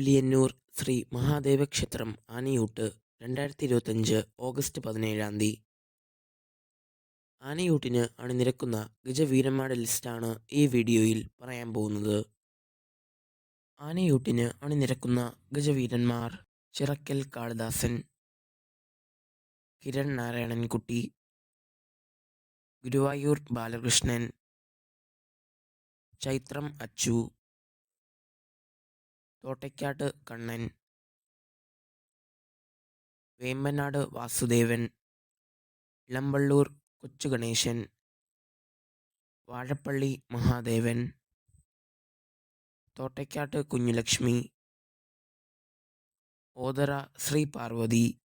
കുലിയന്നൂർ ശ്രീ മഹാദേവ ക്ഷേത്രം ആനയൂട്ട് രണ്ടായിരത്തി ഇരുപത്തഞ്ച് ഓഗസ്റ്റ് പതിനേഴാം തീയതി. ആനയൂട്ടിന് അണിനിരക്കുന്ന ഗജവീരന്മാരുടെ ലിസ്റ്റാണ് ഈ വീഡിയോയിൽ പറയാൻ പോകുന്നത്. ആനയൂട്ടിന് അണിനിരക്കുന്ന ഗജവീരന്മാർ ചിറക്കൽ കാളിദാസൻ കിരൺ നാരായണൻകുട്ടി ഗുരുവായൂർ ബാലകൃഷ്ണൻ ചൈത്രം അച്ചു തോട്ടയ്ക്കാട്ട് കണ്ണൻ. വേമ്പനാട് വാസുദേവൻ. ഇളമ്പള്ളൂർ കൊച്ചു ഗണേശൻ വാഴപ്പള്ളി മഹാദേവൻ. തോട്ടയ്ക്കാട്ട് കുഞ്ഞുലക്ഷ്മി. ഓതറ ശ്രീ പാർവതി.